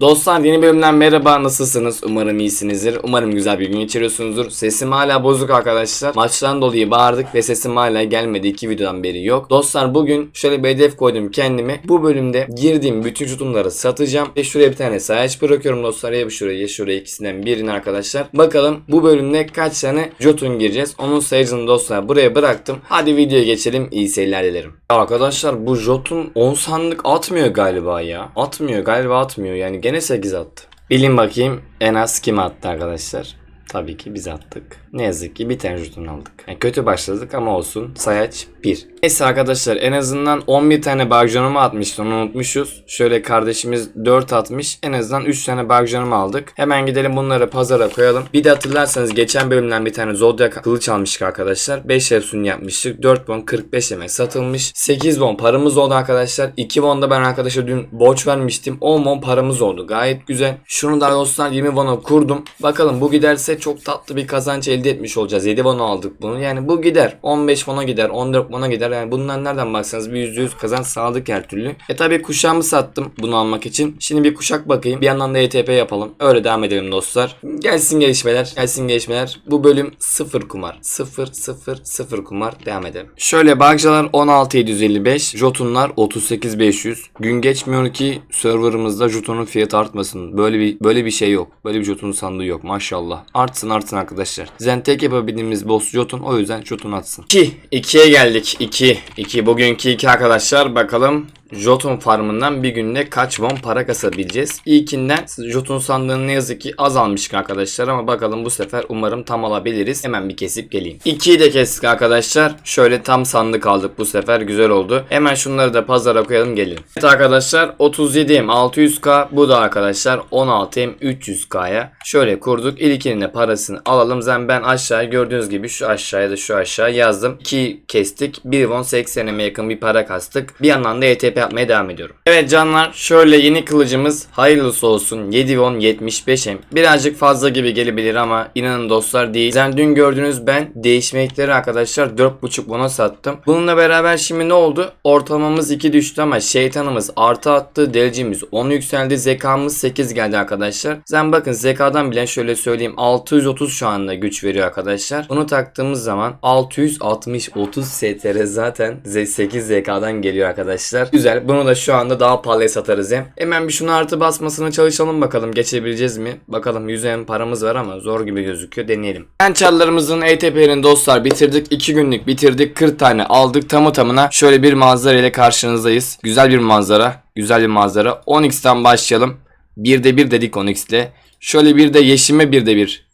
Dostlar yeni bölümden merhaba nasılsınız? Umarım iyisinizdir. Umarım güzel bir gün geçiriyorsunuzdur. Sesim hala bozuk arkadaşlar. Maçtan dolayı bağırdık ve sesim hala gelmedi. iki videodan beri yok. Dostlar bugün şöyle bir hedef koydum kendime. Bu bölümde girdiğim bütün jutumları satacağım. Ve şuraya bir tane sayaç bırakıyorum dostlar. Ya şuraya ya şuraya ikisinden birini arkadaşlar. Bakalım bu bölümde kaç tane jutun gireceğiz. Onun sayısını dostlar buraya bıraktım. Hadi videoya geçelim. İyi seyirler dilerim. Arkadaşlar bu jotun 10 sandık atmıyor galiba ya. Atmıyor galiba atmıyor. Yani gene 8 attı. Bilin bakayım en az kim attı arkadaşlar. Tabii ki biz attık. Ne yazık ki bir tane jutun aldık. Yani kötü başladık ama olsun. Sayaç 1. Neyse arkadaşlar en azından 11 tane bagjonumu atmıştı unutmuşuz. Şöyle kardeşimiz 4 atmış. En azından 3 tane bagjonumu aldık. Hemen gidelim bunları pazara koyalım. Bir de hatırlarsanız geçen bölümden bir tane Zodiac kılıç almıştık arkadaşlar. 5 efsun yapmıştık. 4 bon 45 yeme satılmış. 8 bon paramız oldu arkadaşlar. 2 bon da ben arkadaşa dün borç vermiştim. 10 bon paramız oldu. Gayet güzel. Şunu da dostlar 20 bona kurdum. Bakalım bu giderse çok tatlı bir kazanç elde etmiş olacağız. 7 bona aldık bunu. Yani bu gider. 15 bona gider. 14 bona gider. Yani bundan nereden baksanız bir %100 kazanç sağladık her türlü. E tabi kuşağımı sattım bunu almak için. Şimdi bir kuşak bakayım. Bir yandan da ETP yapalım. Öyle devam edelim dostlar. Gelsin gelişmeler. Gelsin gelişmeler. Bu bölüm 0 kumar. 0 0 0 kumar. Devam edelim. Şöyle bagcalar 16755. Jotunlar 38500. Gün geçmiyor ki serverımızda Jotun'un fiyatı artmasın. Böyle bir böyle bir şey yok. Böyle bir Jotun sandığı yok. Maşallah. Artsın artsın arkadaşlar. Zaten tek yapabildiğimiz boss Jotun. O yüzden Jotun atsın. 2. 2'ye geldik. 2. 2. Bugünkü 2 arkadaşlar. Bakalım Jotun farmından bir günde kaç won para kasabileceğiz. İlkinden Jotun sandığını ne yazık ki az arkadaşlar ama bakalım bu sefer umarım tam alabiliriz. Hemen bir kesip geleyim. 2'yi de kestik arkadaşlar. Şöyle tam sandık aldık bu sefer güzel oldu. Hemen şunları da pazara koyalım gelelim. Evet arkadaşlar 37'im 600k bu da arkadaşlar 16'im 300k'ya. Şöyle kurduk. İlkinin de parasını alalım. Zaten ben aşağıya gördüğünüz gibi şu aşağıya da şu aşağı yazdım. 2 kestik. 1 won 80'e yakın bir para kastık. Bir yandan da ETP yapmaya devam ediyorum. Evet canlar şöyle yeni kılıcımız hayırlısı olsun 7 won 75M. Birazcık fazla gibi gelebilir ama inanın dostlar değil. Zaten dün gördünüz ben değişmekleri arkadaşlar 4.5 won'a sattım. Bununla beraber şimdi ne oldu? Ortalamamız 2 düştü ama şeytanımız artı attı. Delicimiz 10 yükseldi. Zekamız 8 geldi arkadaşlar. Zaten bakın zekadan bile şöyle söyleyeyim 630 şu anda güç veriyor arkadaşlar. Bunu taktığımız zaman 660 30 STR zaten 8 zekadan geliyor arkadaşlar. Güzel. Bunu da şu anda daha pahalıya satarız hem. Hemen bir şunu artı basmasını çalışalım bakalım geçebileceğiz mi? Bakalım 100 hem paramız var ama zor gibi gözüküyor. Deneyelim. Ençarlarımızın ETP'lerini dostlar bitirdik. 2 günlük bitirdik. 40 tane aldık. Tamı tamına şöyle bir manzara ile karşınızdayız. Güzel bir manzara. Güzel bir manzara. 10x'ten başlayalım. 1'de 1 dedik 10x ile. Şöyle bir de yeşime bir de bir.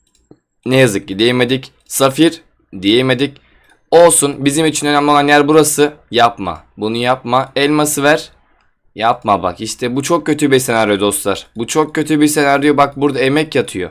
Ne yazık ki diyemedik. Safir diyemedik. Olsun bizim için önemli olan yer burası. Yapma. Bunu yapma. Elması ver. Yapma bak işte bu çok kötü bir senaryo dostlar. Bu çok kötü bir senaryo bak burada emek yatıyor.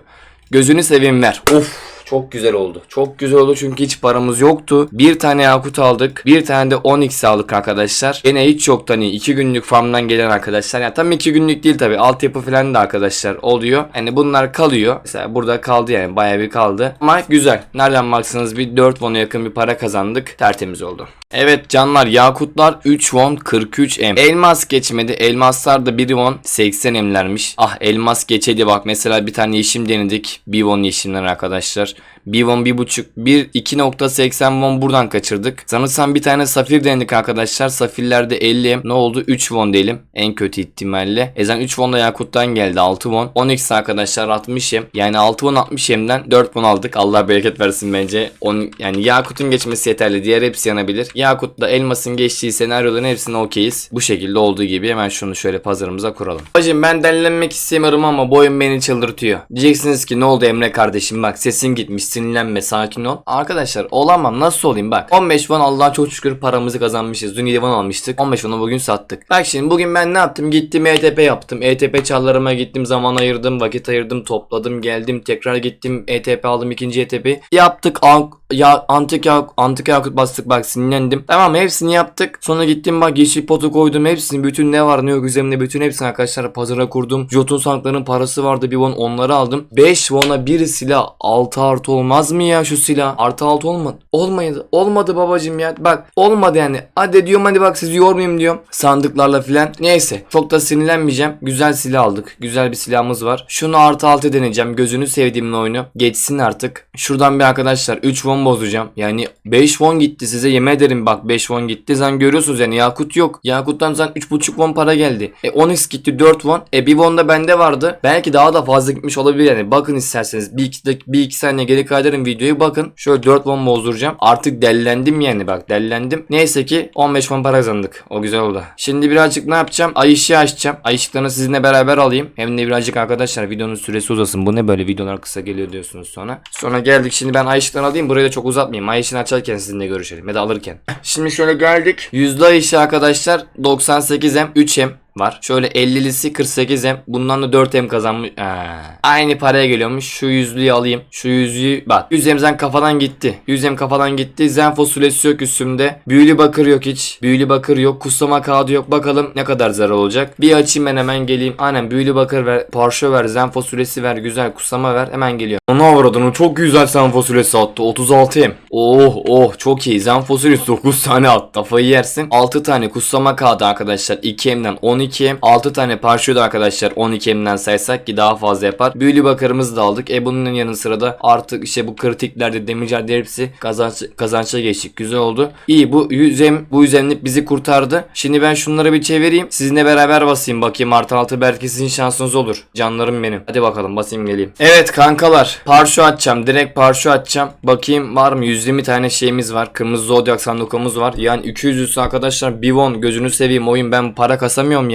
Gözünü seveyim ver. Of çok güzel oldu. Çok güzel oldu çünkü hiç paramız yoktu. Bir tane yakut aldık. Bir tane de 10x aldık arkadaşlar. Yine hiç yoktu hani 2 günlük farmdan gelen arkadaşlar. Yani tam 2 günlük değil tabi. Altyapı falan da arkadaşlar oluyor. Hani bunlar kalıyor. Mesela burada kaldı yani bayağı bir kaldı. Ama güzel. Nereden baksanız bir 4 won'a yakın bir para kazandık. Tertemiz oldu. Evet canlar yakutlar 3 won 43 m. Elmas geçmedi. Elmaslar da 1 won 80 m'lermiş. Ah elmas geçedi bak mesela bir tane yeşim denedik. 1 won yeşimler arkadaşlar. 1 won 1.5 1 2.80 won buradan kaçırdık. Sanırsam bir tane safir denedik arkadaşlar. Safirlerde 50 m. Ne oldu? 3 won diyelim. En kötü ihtimalle. Ezen 3 won da yakuttan geldi 6 won. 10x arkadaşlar 60 m. Yani 6 won 60 m'den 4 won aldık. Allah bereket versin bence. 10 yani yakutun geçmesi yeterli. Diğer hepsi yanabilir. Yakut'la elmasın geçtiği senaryoların hepsine okeyiz. Bu şekilde olduğu gibi hemen şunu şöyle pazarımıza kuralım. Hacım ben delilenmek istemiyorum ama bu oyun beni çıldırtıyor. Diyeceksiniz ki ne oldu Emre kardeşim bak sesin gitmiş sinirlenme sakin ol. Arkadaşlar olamam nasıl olayım bak. 15 won Allah'a çok şükür paramızı kazanmışız. Dün 7 won almıştık. 15 won'u bugün sattık. Bak şimdi bugün ben ne yaptım? Gittim ETP yaptım. ETP çarlarıma gittim zaman ayırdım vakit ayırdım topladım geldim tekrar gittim ETP aldım ikinci ETP. Yaptık an ya antik ya antik yakut bastık bak sinirlendim. Tamam hepsini yaptık. Sonra gittim bak yeşil potu koydum hepsini bütün ne var ne yok üzerimde bütün hepsini arkadaşlar pazara kurdum. Jotun sandıklarının parası vardı bir won onları aldım. 5 won'a bir silah 6 artı olmuş olmaz mı ya şu silah? Artı 6 olmadı. Olmadı. Olmadı babacım ya. Bak olmadı yani. Hadi diyorum hadi bak sizi yormayayım diyorum. Sandıklarla filan. Neyse. Çok da sinirlenmeyeceğim. Güzel silah aldık. Güzel bir silahımız var. Şunu artı 6 deneyeceğim. Gözünü sevdiğimin oyunu. Geçsin artık. Şuradan bir arkadaşlar 3 won bozacağım. Yani 5 won gitti size yemin ederim bak 5 won gitti. Sen görüyorsunuz yani Yakut yok. Yakut'tan zaten 3.5 won para geldi. E 10x gitti 4 won. E 1 won da bende vardı. Belki daha da fazla gitmiş olabilir yani. Bakın isterseniz. Bir iki, bir iki saniye geri kaydırın videoyu bakın. Şöyle 4 won bozduracağım. Artık dellendim yani bak dellendim. Neyse ki 15 won para kazandık. O güzel oldu. Şimdi birazcık ne yapacağım? Ay ışığı açacağım. Ay ışıklarını sizinle beraber alayım. Hem de birazcık arkadaşlar videonun süresi uzasın. Bu ne böyle videolar kısa geliyor diyorsunuz sonra. Sonra geldik şimdi ben ay ışıklarını alayım. Burayı da çok uzatmayayım. Ay ışığını açarken sizinle görüşelim. Ya da alırken. Şimdi şöyle geldik. Yüzde ay ışığı arkadaşlar 98M 3M var. Şöyle 50'lisi 48M. Bundan da 4M kazanmış. Ha. Aynı paraya geliyormuş. Şu yüzlüğü alayım. Şu yüzüğü bak. 100M zen kafadan gitti. 100M kafadan gitti. Zen fasulyesi yok üstümde. Büyülü bakır yok hiç. Büyülü bakır yok. Kuslama kağıdı yok. Bakalım ne kadar zarar olacak. Bir açayım ben hemen geleyim. Aynen büyülü bakır ver. Parça ver. Zen fasulyesi ver. Güzel kuslama ver. Hemen geliyor. Onu avradını çok güzel zen fasulyesi attı. 36M. Oh oh çok iyi. Zen fasulyesi 9 tane at. Kafayı yersin. 6 tane kuslama kağıdı arkadaşlar. 2M'den 12M. 6 tane da arkadaşlar 12M'den saysak ki daha fazla yapar. Büyülü bakırımızı da aldık. E bunun yanı sıra artık işte bu kritiklerde demircerde hepsi kazanç, kazançla geçtik. Güzel oldu. İyi bu yüzem bu yüzemlik bizi kurtardı. Şimdi ben şunları bir çevireyim. Sizinle beraber basayım bakayım artı altı belki sizin şansınız olur. Canlarım benim. Hadi bakalım basayım geleyim. Evet kankalar. Parşu atacağım. Direkt parşu atacağım. Bakayım var mı? 120 tane şeyimiz var. Kırmızı zodyak sandukumuz var. Yani 200 üstü arkadaşlar. Bir won gözünü seveyim oyun ben para kasamıyorum ya.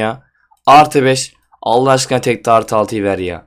Artı 5. Allah aşkına tek de artı 6'yı ver ya.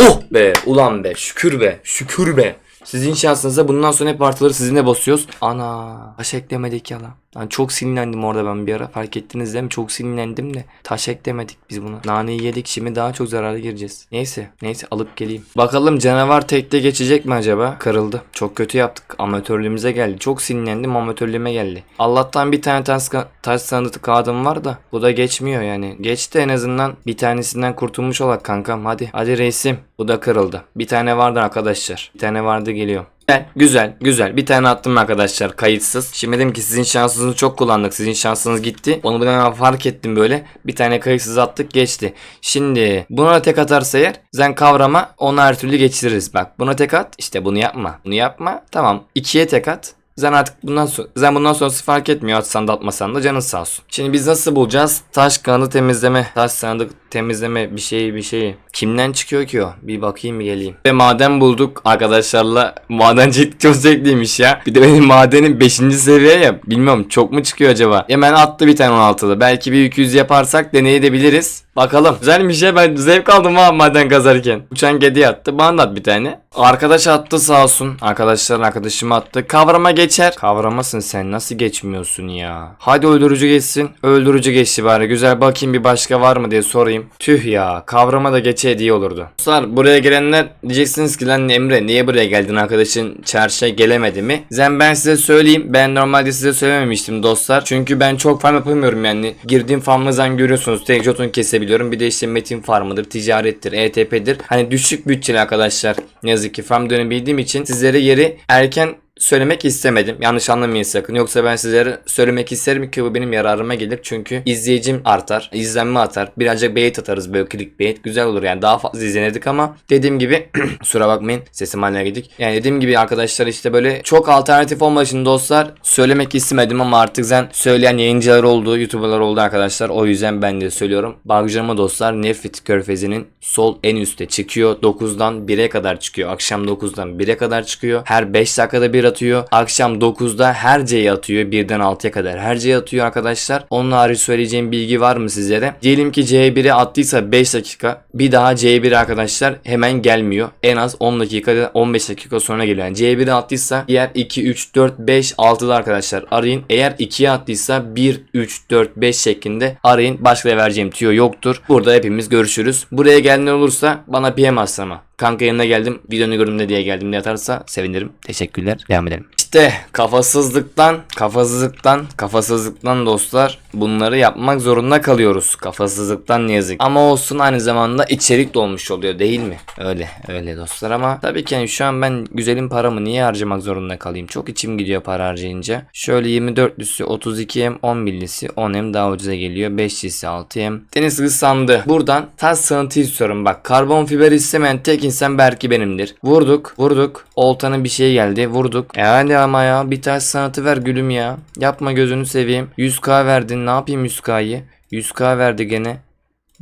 Oh be ulan be şükür be şükür be. Sizin şansınıza bundan sonra hep artıları sizinle basıyoruz. Ana taş eklemedik ya Lan çok sinirlendim orada ben bir ara fark ettiniz değil mi? Çok sinirlendim de taş eklemedik biz buna. Naneyi yedik şimdi daha çok zarara gireceğiz. Neyse neyse alıp geleyim. Bakalım canavar tekte geçecek mi acaba? Kırıldı. Çok kötü yaptık. Amatörlüğümüze geldi. Çok sinirlendim amatörlüğüme geldi. Allah'tan bir tane taş, taş sandık kağıdım var da bu da geçmiyor yani. Geçti en azından bir tanesinden kurtulmuş olak kankam hadi. Hadi reisim. Bu da kırıldı. Bir tane vardı arkadaşlar. Bir tane vardı geliyor. Güzel, güzel, güzel. Bir tane attım arkadaşlar kayıtsız. Şimdi dedim ki sizin şansınızı çok kullandık. Sizin şansınız gitti. Onu hemen fark ettim böyle. Bir tane kayıtsız attık geçti. Şimdi buna tek atarsa eğer zen kavrama onu her türlü geçiririz. Bak buna tek at. İşte bunu yapma. Bunu yapma. Tamam. İkiye tek at. Zen artık bundan sonra Zen bundan sonrası fark etmiyor atsan da atmasan da canın sağ olsun. Şimdi biz nasıl bulacağız? Taş kanadı temizleme, taş sandık temizleme bir şeyi bir şeyi. Kimden çıkıyor ki o? Bir bakayım bir geleyim. Ve maden bulduk arkadaşlarla. Madencilik çok zevkliymiş ya. Bir de benim madenim 5. seviye ya. Bilmiyorum çok mu çıkıyor acaba? Hemen attı bir tane 16'lı. Belki bir 200 yaparsak deneyebiliriz. Bakalım. Güzelmiş ya ben zevk aldım ha maden kazarken. Uçan kedi attı. Bana da at bir tane. Arkadaş attı sağ olsun. Arkadaşlar arkadaşım attı. Kavrama geçer. Kavramasın sen nasıl geçmiyorsun ya. Hadi öldürücü geçsin. Öldürücü geçti bari. Güzel bakayım bir başka var mı diye sorayım. Tüh ya. Kavrama da geçeydi iyi olurdu. Dostlar buraya gelenler diyeceksiniz ki lan Emre niye buraya geldin arkadaşın çarşıya gelemedi mi? Zen ben size söyleyeyim. Ben normalde size söylememiştim dostlar. Çünkü ben çok farm yapamıyorum yani. Girdiğim farmlardan görüyorsunuz. Tek jotun kesebiliyorum. Bir de işte metin farmıdır, ticarettir, ETP'dir. Hani düşük bütçeli arkadaşlar. Ne yazık ki farm dönemi bildiğim için sizlere yeri erken söylemek istemedim. Yanlış anlamayın sakın. Yoksa ben sizlere söylemek isterim ki bu benim yararıma gelir. Çünkü izleyicim artar. izlenme atar. Birazcık bait atarız böyle clickbait. Güzel olur yani. Daha fazla izlenirdik ama dediğim gibi kusura bakmayın. Sesim haline gidik. Yani dediğim gibi arkadaşlar işte böyle çok alternatif olmadığı için dostlar söylemek istemedim ama artık zen söyleyen yayıncılar oldu. Youtuberlar oldu arkadaşlar. O yüzden ben de söylüyorum. Bagcama dostlar Nefrit Körfezi'nin sol en üstte çıkıyor. 9'dan 1'e kadar çıkıyor. Akşam 9'dan 1'e kadar çıkıyor. Her 5 dakikada bir atıyor. Akşam 9'da her C'yi atıyor. 1'den 6'ya kadar her C'yi atıyor arkadaşlar. Onun hariç söyleyeceğim bilgi var mı sizlere? Diyelim ki C1'e attıysa 5 dakika. Bir daha C1 arkadaşlar hemen gelmiyor. En az 10 dakika 15 dakika sonra geliyor. Yani C1'e attıysa diğer 2, 3, 4, 5, 6'da arkadaşlar arayın. Eğer 2'ye attıysa 1, 3, 4, 5 şeklinde arayın. Başka vereceğim tüyo yoktur. Burada hepimiz görüşürüz. Buraya gelenler olursa bana PM atsama. Kanka yanına geldim. Videonu gördüm ne diye geldim diye atarsa sevinirim. Teşekkürler. Devam edelim. İşte kafasızlıktan, kafasızlıktan, kafasızlıktan dostlar bunları yapmak zorunda kalıyoruz. Kafasızlıktan ne yazık. Ama olsun aynı zamanda içerik dolmuş oluyor değil mi? Öyle öyle dostlar ama tabii ki yani şu an ben güzelim paramı niye harcamak zorunda kalayım? Çok içim gidiyor para harcayınca. Şöyle 24'lüsü 32M 10 millisi 10M daha ucuza geliyor. 5'lisi 6M. Deniz hızı sandı. Buradan tas sığıntı istiyorum. Bak karbon fiber istemeyen tek insan belki benimdir. Vurduk vurduk. Oltanın bir şey geldi. Vurduk. E hadi ama ya bir taş sanatı ver gülüm ya. Yapma gözünü seveyim. 100k verdin ne yapayım 100k'yı? 100k verdi gene.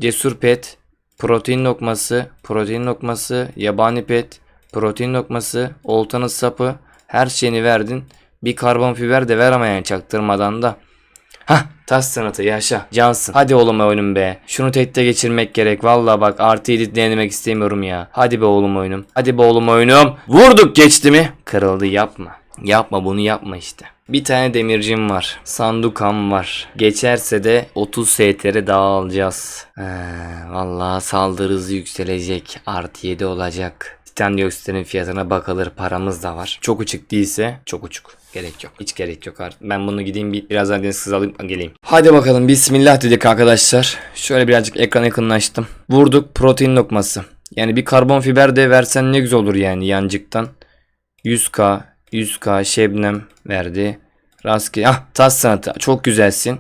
Cesur pet. Protein lokması. Protein lokması. Yabani pet. Protein lokması. Oltanın sapı. Her şeyini verdin. Bir karbon fiber de ver ama yani çaktırmadan da. Hah taş sanatı yaşa cansın. Hadi oğlum oyunum be. Şunu tekte geçirmek gerek. Valla bak artı edit denemek istemiyorum ya. Hadi be oğlum oyunum. Hadi be oğlum oyunum. Vurduk geçti mi? Kırıldı yapma. Yapma bunu yapma işte. Bir tane demircim var. Sandukam var. Geçerse de 30 STR daha alacağız. Ee, vallahi saldırı hızı yükselecek. Artı 7 olacak. Titan dioksidinin fiyatına bakılır. Paramız da var. Çok uçuk değilse çok uçuk. Gerek yok. Hiç gerek yok artık. Ben bunu gideyim bir birazdan deniz kızı alayım geleyim. Hadi bakalım bismillah dedik arkadaşlar. Şöyle birazcık ekran yakınlaştım. Vurduk protein lokması. Yani bir karbon fiber de versen ne güzel olur yani yancıktan. 100k 100k Şebnem verdi. Rastgele. Ah tas sanatı çok güzelsin.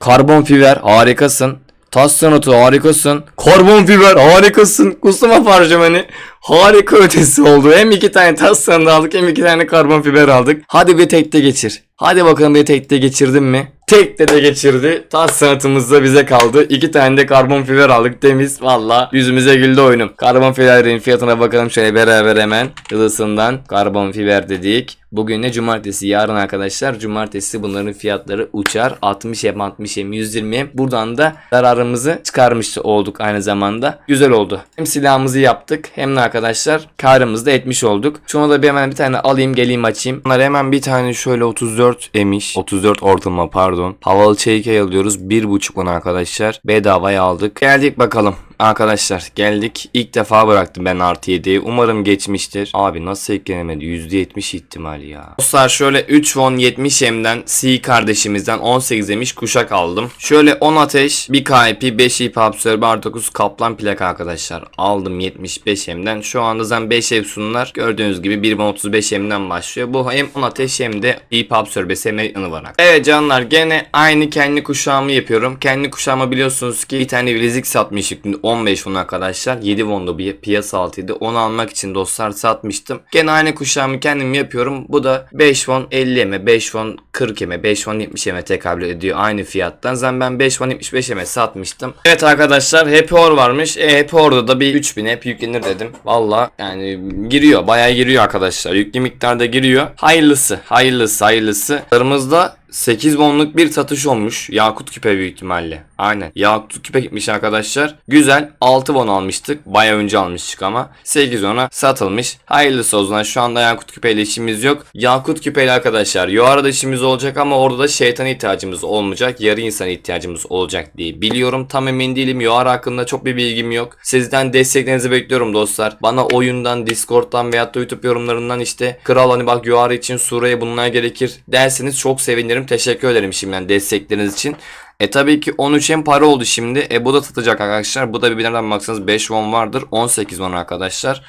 Karbon fiber harikasın. Tas sanatı harikasın. Karbon fiber harikasın. Kusuma parşömeni harika ötesi oldu. Hem iki tane tas sanatı aldık hem iki tane karbon fiber aldık. Hadi bir tekte geçir. Hadi bakalım bir tekte geçirdin mi? Tekte de geçirdi. Tas sanatımız da bize kaldı. İki tane de karbon fiber aldık temiz. Valla yüzümüze güldü oyunum. Karbon fiberin fiyatına bakalım şöyle beraber hemen. Hızlısından karbon fiber dedik. Bugün ne cumartesi yarın arkadaşlar. Cumartesi bunların fiyatları uçar. 60 hem 60 hem 120 hem. Buradan da zararımızı çıkarmış olduk aynı zamanda. Güzel oldu. Hem silahımızı yaptık hem de arkadaşlar karımızı da etmiş olduk. Şunu da bir hemen bir tane alayım geleyim açayım. Bunlar hemen bir tane şöyle 34 emiş. 34 ortalama pardon. Havalı çeykey alıyoruz. 1.5 bunu arkadaşlar. Bedavaya aldık. Geldik bakalım. Arkadaşlar geldik. İlk defa bıraktım ben artı 7'yi. Umarım geçmiştir. Abi nasıl eklenemedi? %70 ihtimal ya. Dostlar şöyle 3 won 70 M'den C kardeşimizden 18 emiş kuşak aldım. Şöyle 10 ateş, 1 KP, 5 ip absorbe, artı 9 kaplan plak arkadaşlar. Aldım 75 M'den. Şu anda zaten 5 Efsunlar gördüğünüz gibi 1 35 M'den başlıyor. Bu hem 10 ateş hem de ip absorbesi hem de var. Evet canlar gene aynı kendi kuşağımı yapıyorum. Kendi kuşağıma biliyorsunuz ki bir tane bilezik satmıştık. 15 won arkadaşlar. 7 won'da bir piyasa altıydı. Onu almak için dostlar satmıştım. Gene aynı kuşağımı kendim yapıyorum. Bu da 5 won 50 eme, 5 won 40 eme, 5 won 70 eme tekabül ediyor aynı fiyattan. Zaten ben 5 won 75 eme satmıştım. Evet arkadaşlar Happy Hour varmış. E Happy Hour'da da bir 3000 hep yüklenir dedim. Valla yani giriyor. Bayağı giriyor arkadaşlar. Yüklü miktarda giriyor. Hayırlısı. Hayırlısı. Hayırlısı. Aramızda 8 wonluk bir satış olmuş. Yakut küpe büyük ihtimalle. Aynen. Yakut küpe gitmiş arkadaşlar. Güzel. 6 won almıştık. Baya önce almıştık ama. 8 won'a satılmış. Hayırlısı o zaman. Şu anda Yakut küpeyle işimiz yok. Yakut küpeyle arkadaşlar. Yoğarda işimiz olacak ama orada da şeytan ihtiyacımız olmayacak. Yarı insan ihtiyacımız olacak diye biliyorum. Tam emin değilim. Yoğar hakkında çok bir bilgim yok. Sizden desteklerinizi bekliyorum dostlar. Bana oyundan, Discord'dan veyahut da YouTube yorumlarından işte Kral hani bak Yoğar için Sura'ya bunlar gerekir derseniz çok sevinirim. Teşekkür ederim şimdiden destekleriniz için. E tabii ki 13 hem para oldu şimdi. E bu da tutacak arkadaşlar. Bu da bir baksanız 5 won vardır. 18 won arkadaşlar.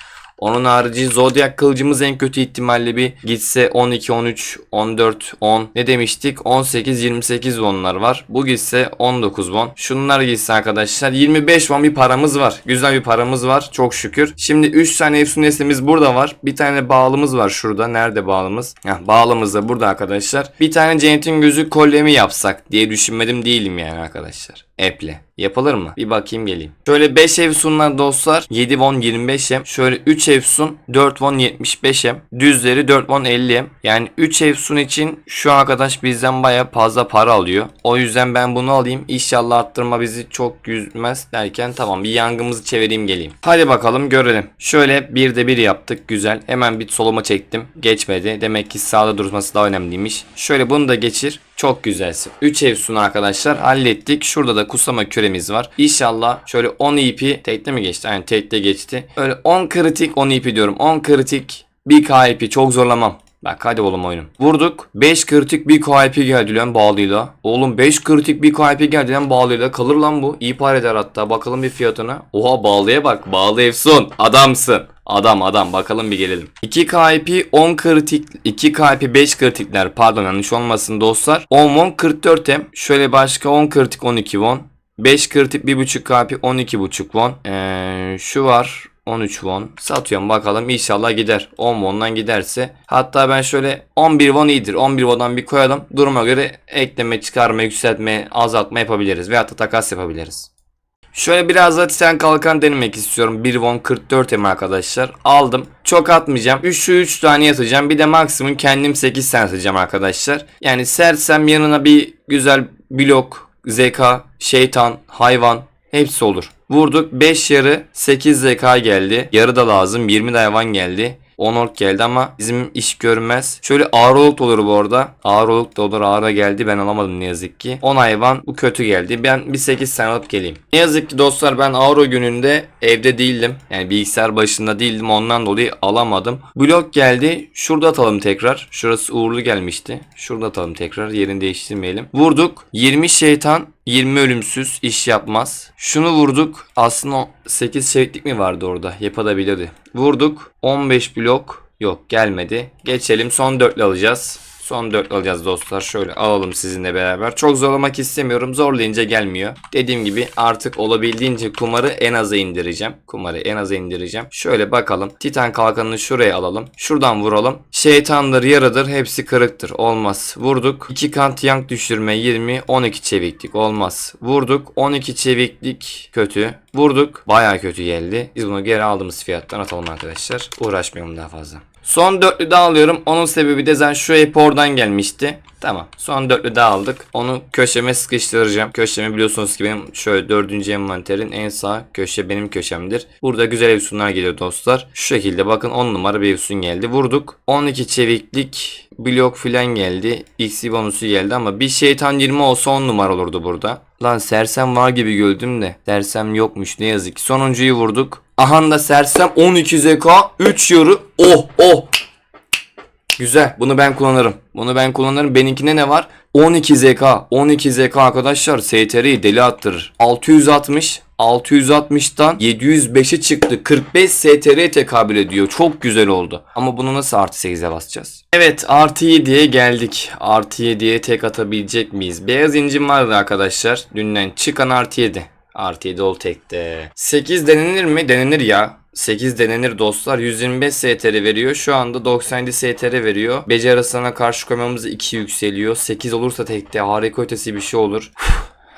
Onun harici Zodiac kılıcımız en kötü ihtimalle bir gitse 12, 13, 14, 10 ne demiştik? 18, 28 wonlar var. Bu gitse 19 won. Şunlar gitse arkadaşlar 25 won bir paramız var. Güzel bir paramız var çok şükür. Şimdi 3 tane efsun nesnemiz burada var. Bir tane bağlımız var şurada. Nerede bağlımız? Heh, bağlımız da burada arkadaşlar. Bir tane Cennet'in gözü kolyemi yapsak diye düşünmedim değilim yani arkadaşlar. App'le. Yapılır mı? Bir bakayım geleyim. Şöyle 5 Efsunlar dostlar 7 won 25 em. Şöyle 3 Efsun 4 won 75 em. Düzleri 4 won 50 em. Yani 3 Efsun için şu arkadaş bizden baya fazla para alıyor. O yüzden ben bunu alayım. İnşallah arttırma bizi çok yüzmez derken tamam bir yangımızı çevireyim geleyim. Hadi bakalım görelim. Şöyle bir de bir yaptık güzel. Hemen bir soluma çektim. Geçmedi. Demek ki sağda durması daha önemliymiş. Şöyle bunu da geçir. Çok güzelsin. 3 Efsun arkadaşlar hallettik. Şurada da kusama küremiz var. İnşallah şöyle 10 EP tekte mi geçti? Aynen tekte geçti. Öyle 10 kritik 10 EP diyorum. 10 kritik 1 KP çok zorlamam. Bak hadi oğlum oyunum. Vurduk. 5 kritik bir KP geldi lan bağlıyla. Oğlum 5 kritik bir KP geldi lan bağlıyla. Kalır lan bu. İyi para eder hatta. Bakalım bir fiyatına. Oha bağlıya bak. Bağlı Efsun. Adamsın. Adam adam bakalım bir gelelim. 2 KP 10 kritik 2 KP 5 kritikler pardon yanlış olmasın dostlar. 10 won 44 em. Şöyle başka 10 kritik 12 won. 5 kritik 1.5 KP 12.5 won. Ee, şu var 13 won. Satıyorum bakalım inşallah gider. 10 won'dan giderse. Hatta ben şöyle 11 won iyidir. 11 won'dan bir koyalım. Duruma göre ekleme, çıkarma, yükseltme, azaltma yapabiliriz. Veyahut da takas yapabiliriz. Şöyle biraz da titan kalkan denemek istiyorum. 1 won 44 em arkadaşlar. Aldım. Çok atmayacağım. 3 3 tane yatacağım. Bir de maksimum kendim 8 tane atacağım arkadaşlar. Yani sersem yanına bir güzel blok, zeka, şeytan, hayvan hepsi olur. Vurduk 5 yarı 8 zeka geldi. Yarı da lazım 20 de hayvan geldi. 10 ork geldi ama bizim iş görmez. Şöyle ağır oluk da olur bu arada. Ağır oluk da olur ağıra geldi ben alamadım ne yazık ki. 10 hayvan bu kötü geldi. Ben bir 8 tane alıp geleyim. Ne yazık ki dostlar ben Auro gününde evde değildim. Yani bilgisayar başında değildim ondan dolayı alamadım. Blok geldi. Şurada atalım tekrar. Şurası uğurlu gelmişti. Şurada atalım tekrar. Yerini değiştirmeyelim. Vurduk. 20 şeytan 20 ölümsüz iş yapmaz. Şunu vurduk. Aslında 8 şehitlik mi vardı orada? Yapabilirdi. Vurduk. 15 blok. Yok gelmedi. Geçelim son 4'lü alacağız. Son 4 alacağız dostlar. Şöyle alalım sizinle beraber. Çok zorlamak istemiyorum. Zorlayınca gelmiyor. Dediğim gibi artık olabildiğince kumarı en aza indireceğim. Kumarı en aza indireceğim. Şöyle bakalım. Titan kalkanını şuraya alalım. Şuradan vuralım. Şeytandır, yaradır. Hepsi kırıktır. Olmaz. Vurduk. 2 kant yank düşürme 20. 12 çeviklik. Olmaz. Vurduk. 12 çeviklik kötü. Vurduk. Baya kötü geldi. Biz bunu geri aldığımız fiyattan atalım arkadaşlar. Uğraşmayalım daha fazla. Son dörtlü daha alıyorum. Onun sebebi de zaten şu hep oradan gelmişti. Tamam. Son dörtlü daha aldık. Onu köşeme sıkıştıracağım. Köşemi biliyorsunuz ki benim şöyle dördüncü envanterin en sağ köşe benim köşemdir. Burada güzel evsunlar geliyor dostlar. Şu şekilde bakın 10 numara bir evsun geldi. Vurduk. 12 çeviklik blok filan geldi. XP bonusu geldi ama bir şeytan 20 olsa 10 numara olurdu burada. Lan sersem var gibi gördüm de. Sersem yokmuş ne yazık. Sonuncuyu vurduk. Aha da sersem 12 zeka 3 yoru. Oh oh. Güzel. Bunu ben kullanırım. Bunu ben kullanırım. Benimkinde ne var? 12 ZK. 12 ZK arkadaşlar STR'yi deli attırır. 660 660'tan 705'e çıktı. 45 STR'ye tekabül ediyor. Çok güzel oldu. Ama bunu nasıl artı 8'e basacağız? Evet artı 7'ye geldik. Artı 7'ye tek atabilecek miyiz? Beyaz incim vardı arkadaşlar. Dünden çıkan artı 7. Artı 7 ol tekte. 8 denenir mi? Denenir ya. 8 denenir dostlar. 125 STR veriyor. Şu anda 97 STR veriyor. Beceri arasına karşı koymamız 2 yükseliyor. 8 olursa tekte harika ötesi bir şey olur.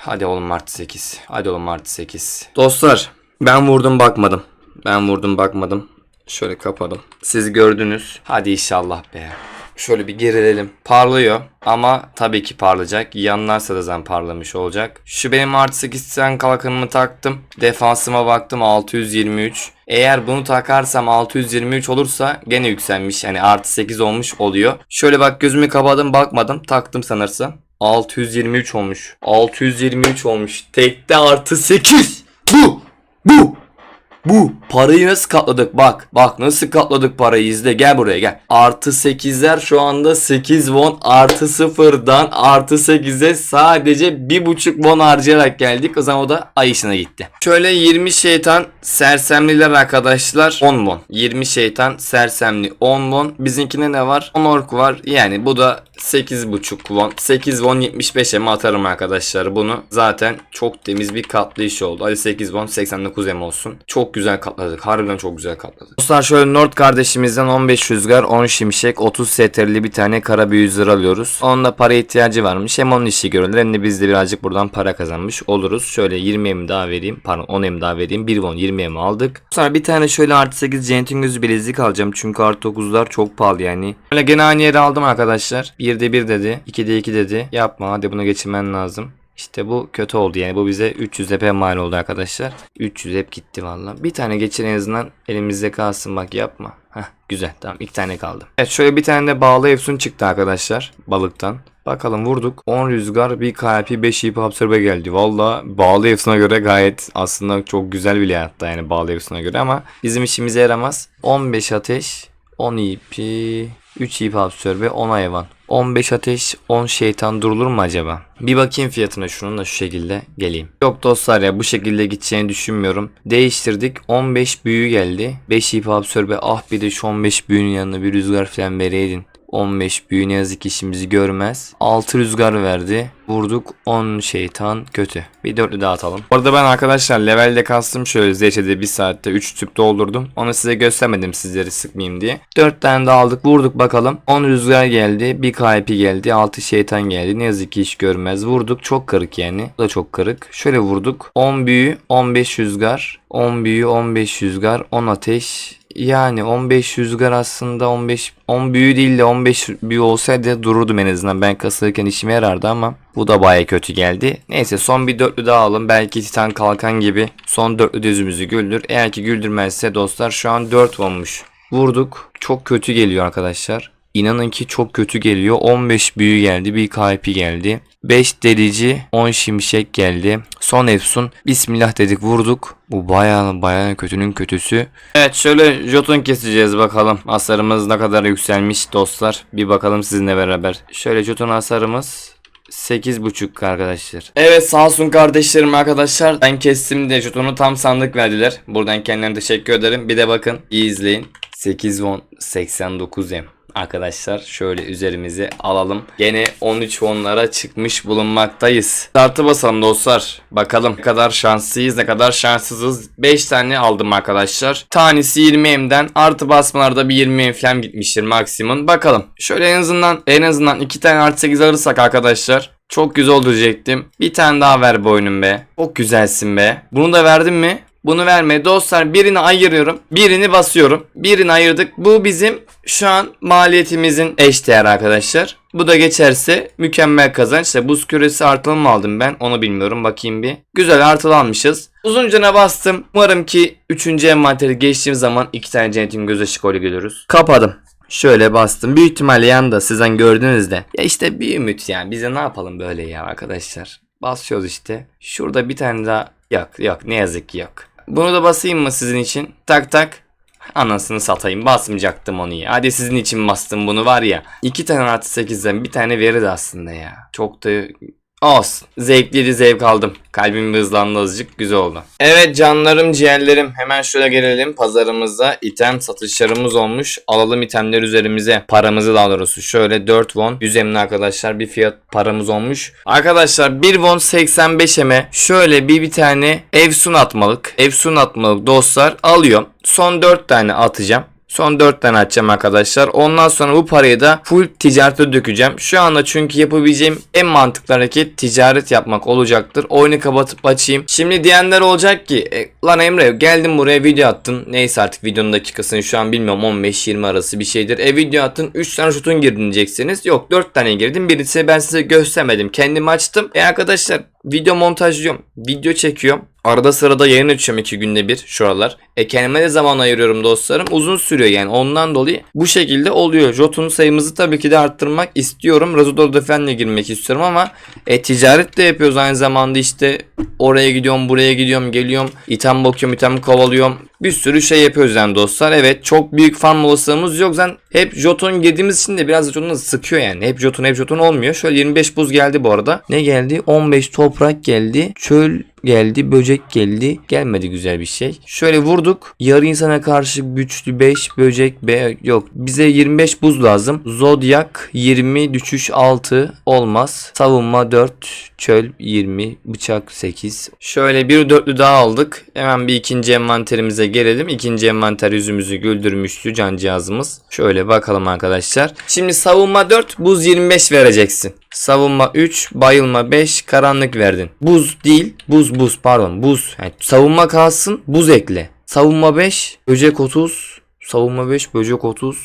Hadi oğlum artı 8. Hadi oğlum artı 8. Dostlar ben vurdum bakmadım. Ben vurdum bakmadım. Şöyle kapadım. Siz gördünüz. Hadi inşallah be. Şöyle bir gerilelim. Parlıyor ama tabii ki parlayacak. Yanlarsa da zaten parlamış olacak. Şu benim artı 8 sen kalkanımı taktım. Defansıma baktım 623. Eğer bunu takarsam 623 olursa gene yükselmiş. Yani artı 8 olmuş oluyor. Şöyle bak gözümü kapadım bakmadım. Taktım sanırsam. 623 olmuş. 623 olmuş. Tekte artı 8. Bu. Bu. Bu. Parayı nasıl katladık bak. Bak nasıl katladık parayı izle. Gel buraya gel. Artı 8'ler şu anda 8 won. Artı 0'dan artı 8'e sadece 1.5 won harcayarak geldik. O zaman o da ay işine gitti. Şöyle 20 şeytan sersemliler arkadaşlar 10 won. 20 şeytan sersemli 10 won. Bizimkine ne var? 10 ork var. Yani bu da 8.5 won. 8 won 75'e mi atarım arkadaşlar bunu. Zaten çok temiz bir katlayış oldu. Hadi 8 won 89 em olsun. Çok güzel katladık. Harbiden çok güzel katladık. Dostlar şöyle Nord kardeşimizden 15 rüzgar, 10 şimşek, 30 STR'li bir tane kara bir yüzür alıyoruz. Onun da para ihtiyacı varmış. Hem onun işi görülür hem de biz de birazcık buradan para kazanmış oluruz. Şöyle 20 em daha vereyim. Pardon 10 em daha vereyim. 1 won 20 em aldık. Sonra bir tane şöyle artı 8 Cennetin gözü bilezik alacağım. Çünkü artı 9'lar çok pahalı yani. Böyle gene aynı yere aldım arkadaşlar. 1'de 1 dedi. 2'de 2 dedi. Yapma hadi bunu geçirmen lazım. İşte bu kötü oldu yani bu bize 300 EP mal oldu arkadaşlar. 300 hep gitti valla. Bir tane geçir en azından elimizde kalsın bak yapma. Heh güzel tamam iki tane kaldı. Evet şöyle bir tane de bağlı efsun çıktı arkadaşlar balıktan. Bakalım vurduk. 10 rüzgar, bir KP, 5 ip absorbe geldi. Valla bağlı efsuna göre gayet aslında çok güzel bile hatta yani bağlı efsuna göre ama bizim işimize yaramaz. 15 ateş, 10 ipi, 3 ip absorbe 10 hayvan. 15 ateş 10 şeytan durulur mu acaba? Bir bakayım fiyatına şunun da şu şekilde geleyim. Yok dostlar ya bu şekilde gideceğini düşünmüyorum. Değiştirdik 15 büyü geldi. 5 ip absorbe ah bir de şu 15 büyünün yanına bir rüzgar falan vereydin. 15 büyü ne yazık ki işimizi görmez. 6 rüzgar verdi. Vurduk 10 şeytan kötü. Bir dörtlü daha atalım. Orada ben arkadaşlar levelde kastım şöyle ZH'de 1 saatte 3 tüp doldurdum. Onu size göstermedim sizleri sıkmayayım diye. 4 tane daha aldık vurduk bakalım. 10 rüzgar geldi. 1 KP geldi. 6 şeytan geldi. Ne yazık ki iş görmez. Vurduk çok kırık yani. Bu da çok kırık. Şöyle vurduk. 10 büyü 15 rüzgar. 10 büyü 15 rüzgar. 10 ateş. Yani 15 rüzgar aslında 15 10 büyü değil de 15 büyü olsaydı dururdum en azından. Ben kasılırken işime yarardı ama bu da baya kötü geldi. Neyse son bir dörtlü daha alın. Belki Titan Kalkan gibi son dörtlü de yüzümüzü güldür. Eğer ki güldürmezse dostlar şu an 4 olmuş. Vurduk. Çok kötü geliyor arkadaşlar. İnanın ki çok kötü geliyor. 15 büyü geldi. Bir KP geldi. 5 delici. 10 şimşek geldi. Son Efsun. Bismillah dedik vurduk. Bu bayağı bayağı kötünün kötüsü. Evet şöyle joton keseceğiz bakalım. Hasarımız ne kadar yükselmiş dostlar. Bir bakalım sizinle beraber. Şöyle joton hasarımız 8.5 arkadaşlar. Evet sağ olsun kardeşlerim arkadaşlar. Ben kestim de jetonu tam sandık verdiler. Buradan kendilerine teşekkür ederim. Bir de bakın iyi izleyin. 8 won 89 m. Arkadaşlar şöyle üzerimizi alalım. Gene 13 wonlara çıkmış bulunmaktayız. Startı basalım dostlar. Bakalım ne kadar şanslıyız ne kadar şanssızız. 5 tane aldım arkadaşlar. Tanesi 20 M'den artı basmalarda bir 20 M falan gitmiştir maksimum. Bakalım. Şöyle en azından en azından 2 tane artı 8 alırsak arkadaşlar. Çok güzel diyecektim. Bir tane daha ver boynum be. Çok güzelsin be. Bunu da verdin mi? Bunu verme. Dostlar birini ayırıyorum. Birini basıyorum. Birini ayırdık. Bu bizim şu an maliyetimizin eşdeğer arkadaşlar. Bu da geçerse mükemmel kazanç. İşte buz küresi artılı mı aldım ben onu bilmiyorum. Bakayım bir. Güzel artılı almışız. Uzuncana bastım. Umarım ki 3. envanteri geçtiğim zaman 2 tane cennetin göz ışık golü görürüz. Kapadım. Şöyle bastım. Büyük ihtimalle yanda sizden gördüğünüzde. Ya işte bir ümit yani. Bize ne yapalım böyle ya arkadaşlar. Basıyoruz işte. Şurada bir tane daha yok yok ne yazık ki yok. Bunu da basayım mı sizin için? Tak tak. Anasını satayım basmayacaktım onu ya. Hadi sizin için bastım bunu var ya. İki tane artı 8'den bir tane verirdi aslında ya. Çok da Olsun. Zevkliydi zevk aldım. Kalbim hızlandı azıcık güzel oldu. Evet canlarım ciğerlerim hemen şöyle gelelim. Pazarımızda item satışlarımız olmuş. Alalım itemler üzerimize. Paramızı daha doğrusu şöyle 4 won 100 emli arkadaşlar bir fiyat paramız olmuş. Arkadaşlar 1 won 85 eme şöyle bir bir tane Efsun atmalık. Efsun atmalık dostlar alıyorum. Son 4 tane atacağım. Son 4 tane açacağım arkadaşlar. Ondan sonra bu parayı da full ticarete dökeceğim. Şu anda çünkü yapabileceğim en mantıklı hareket ticaret yapmak olacaktır. Oyunu kapatıp açayım. Şimdi diyenler olacak ki e, lan Emre geldin buraya video attın. Neyse artık videonun dakikasını şu an bilmiyorum 15-20 arası bir şeydir. E video attın 3 tane şutun girdin diyeceksiniz. Yok 4 tane girdim. Birisi ben size göstermedim. Kendim açtım. E arkadaşlar video montajlıyorum. Video çekiyorum. Arada sırada yayın açıyorum iki günde bir şu aralar. E kendime de zaman ayırıyorum dostlarım. Uzun sürüyor yani ondan dolayı bu şekilde oluyor. Jotun sayımızı tabii ki de arttırmak istiyorum. Razodor Defen'le girmek istiyorum ama e, ticaret de yapıyoruz aynı zamanda işte oraya gidiyorum buraya gidiyorum geliyorum. item bakıyorum item kovalıyorum. Bir sürü şey yapıyoruz yani dostlar. Evet çok büyük fan olasılığımız yok. Zaten hep Jotun girdiğimiz için de biraz Jotun'u sıkıyor yani. Hep Jotun hep Jotun olmuyor. Şöyle 25 buz geldi bu arada. Ne geldi? 15 toprak geldi. Çöl geldi. Böcek geldi. Gelmedi güzel bir şey. Şöyle vurduk. Yarı insana karşı güçlü 5 böcek B yok. Bize 25 buz lazım. Zodyak 20 düşüş 6 olmaz. Savunma 4 çöl 20 bıçak 8. Şöyle bir dörtlü daha aldık. Hemen bir ikinci envanterimize gelelim. İkinci envanter yüzümüzü güldürmüştü cancağızımız. Şöyle bakalım arkadaşlar. Şimdi savunma 4 buz 25 vereceksin. Savunma 3, bayılma 5, karanlık verdin. Buz değil, buz buz pardon buz. Yani savunma kalsın, buz ekle. Savunma 5, böcek 30. Savunma 5, böcek 30.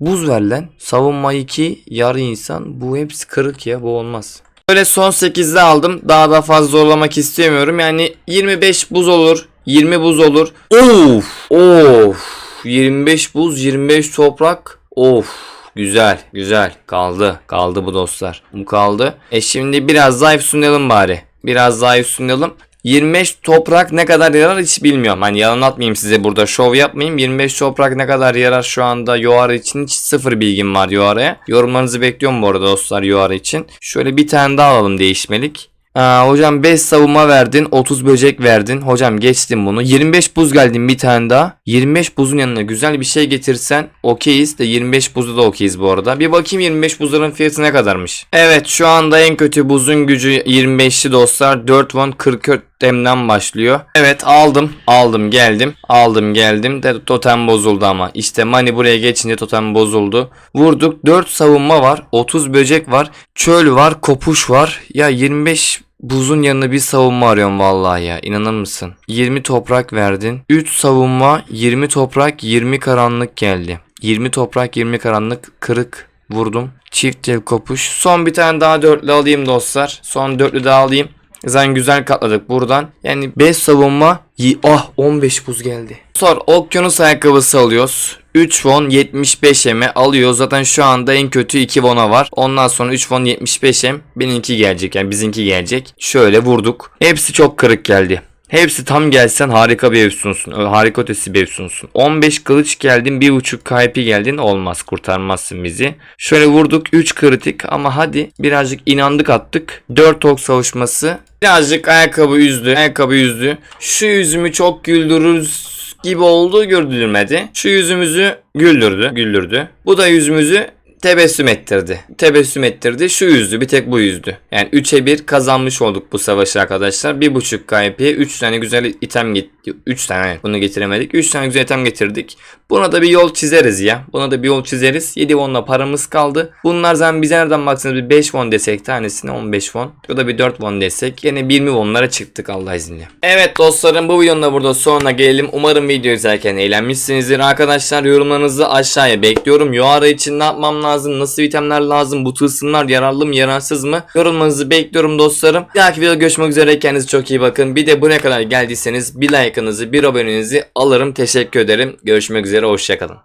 Buz ver lan. Savunma 2, yarı insan. Bu hepsi kırık ya, bu olmaz. Böyle son 8'de aldım. Daha da fazla zorlamak istemiyorum. Yani 25 buz olur, 20 buz olur. Of, of. 25 buz, 25 toprak. Of. Güzel güzel kaldı kaldı bu dostlar bu kaldı. E şimdi biraz zayıf sunalım bari biraz zayıf sunalım. 25 toprak ne kadar yarar hiç bilmiyorum. Hani yalan atmayayım size burada şov yapmayayım. 25 toprak ne kadar yarar şu anda Yoara için hiç sıfır bilgim var Yoara'ya. Yorumlarınızı bekliyorum bu arada dostlar Yoara için. Şöyle bir tane daha alalım değişmelik. Aa, hocam 5 savunma verdin 30 böcek verdin. Hocam geçtim bunu. 25 buz geldin bir tane daha. 25 buzun yanına güzel bir şey getirsen okeyiz de 25 buzu da okeyiz bu arada. Bir bakayım 25 buzların fiyatı ne kadarmış. Evet şu anda en kötü buzun gücü 25'li dostlar. 4 won 44 demden başlıyor. Evet aldım. Aldım geldim. Aldım geldim de totem bozuldu ama. İşte mani buraya geçince totem bozuldu. Vurduk 4 savunma var 30 böcek var çöl var kopuş var. Ya 25 Buzun yanına bir savunma arıyorum vallahi ya. İnanır mısın? 20 toprak verdin. 3 savunma, 20 toprak, 20 karanlık geldi. 20 toprak, 20 karanlık, kırık vurdum. Çift el kopuş. Son bir tane daha dörtlü alayım dostlar. Son dörtlü daha alayım. Zaten güzel katladık buradan. Yani 5 savunma. Ah 15 buz geldi. Sonra okyanus ayakkabısı alıyoruz. 3 won 75 eme alıyor. Zaten şu anda en kötü 2 won'a var. Ondan sonra 3 won 75 em. Benimki gelecek yani bizinki gelecek. Şöyle vurduk. Hepsi çok kırık geldi. Hepsi tam gelsen harika bir efsunsun. Harika ötesi bir efsunsun. 15 kılıç geldin, 1.5 KP geldin. Olmaz kurtarmazsın bizi. Şöyle vurduk 3 kritik ama hadi birazcık inandık attık. 4 ok savuşması. Birazcık ayakkabı üzdü. Ayakkabı üzdü. Şu yüzümü çok güldürürüz gibi oldu güldürmedi. Şu yüzümüzü güldürdü. Güldürdü. Bu da yüzümüzü tebessüm ettirdi. Tebessüm ettirdi. Şu yüzdü. Bir tek bu yüzdü. Yani 3'e 1 kazanmış olduk bu savaşı arkadaşlar. 1.5 KP'ye 3 tane güzel item gitti. 3 tane bunu getiremedik. 3 tane güzel item getirdik. Buna da bir yol çizeriz ya. Buna da bir yol çizeriz. 7 won'la paramız kaldı. Bunlar zaten bize nereden baksanız bir 5 won desek tanesine 15 won. Bu da bir 4 won desek. Yine 20 won'lara çıktık Allah izniyle. Evet dostlarım bu videonun da burada sonuna gelelim. Umarım video izlerken eğlenmişsinizdir. Arkadaşlar yorumlarınızı aşağıya bekliyorum. Yoara için ne yapmam lazım? Nasıl itemler lazım? Bu tılsımlar yararlı mı yararsız mı? Yorumlarınızı bekliyorum dostlarım. Bir dahaki videoda görüşmek üzere. Kendinize çok iyi bakın. Bir de buraya kadar geldiyseniz bir like'ınızı bir abonenizi alırım. Teşekkür ederim. Görüşmek üzere. Hoşçakalın.